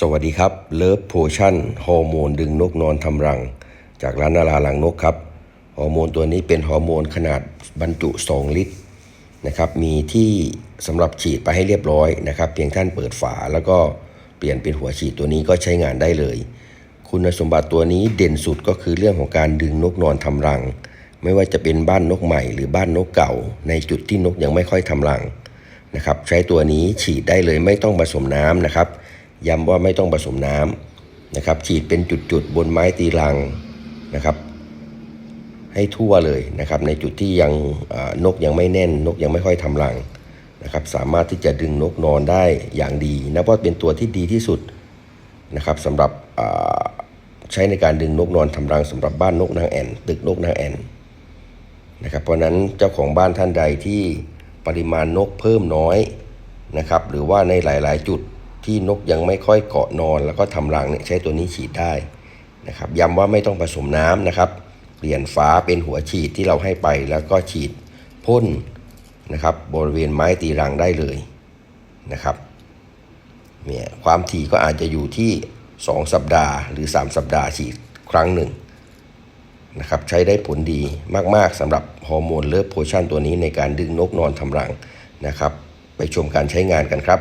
สวัสดีครับเลิฟโพชั่นฮอร์โมนดึงนกนอนทำรัง จากร้านนาราหลังนกครับฮอร์โมนตัวนี้เป็นฮอร์โมนขนาดบรรจุ 2 ลิตรนะครับมีที่สำหรับฉีดไปให้เรียบร้อยนะครับ เพียงท่านเปิดฝาแล้วก็เปลี่ยนเป็นหัวฉีดตัวนี้ก็ใช้งานได้เลย คุณสมบัติตัวนี้เด่นสุดก็คือเรื่องของการดึงนกนอนทำรัง ไม่ว่าจะเป็นบ้านนกใหม่หรือบ้านนกเก่า ในจุดที่นกยังไม่ค่อยทำรังนะครับใช้ตัวนี้ฉีดได้เลยไม่ต้องผสมน้ำนะครับ ย้ำว่าไม่ต้องผสมน้ำนะครับ ฉีดเป็นจุดๆบนไม้ตีรังนะครับ ให้ทั่วเลยนะครับ ในจุดที่ยังนกยังไม่แน่น นกยังไม่ค่อยทำรังนะครับ สามารถที่จะดึงนกนอนได้อย่างดีนับว่าเป็นตัวที่ดีที่สุดนะครับสำหรับใช้ในการดึงนกนอนทำรังสำหรับบ้านนกนางแอ่นตึกนกนางแอ่นนะครับเพราะฉะนั้นเจ้าของบ้านท่านใดที่ปริมาณนกเพิ่มน้อยนะครับ หรือว่าในหลาย ๆ จุด ที่นกยังไม่ค่อยเกาะนอน แล้วก็ทำรังเนี่ยใช้ตัวนี้ฉีดได้นะครับย้ำว่าไม่ต้องผสมน้ำนะครับ เปลี่ยนฝาเป็นหัวฉีดที่เราให้ไปแล้วก็ฉีดพ่นนะครับบริเวณไม้ตีรังได้เลยนะครับเนี่ยความถี่ก็อาจจะอยู่ที่ 2 สัปดาห์ หรือ 3 สัปดาห์ฉีดครั้งหนึ่งนะครับใช้ได้ผลดีมาก ๆสำหรับฮอร์โมนเลิฟโพชั่นตัวนี้ในการดึงนกนอนทำรังนะครับ ไปชมการใช้งานกันครับ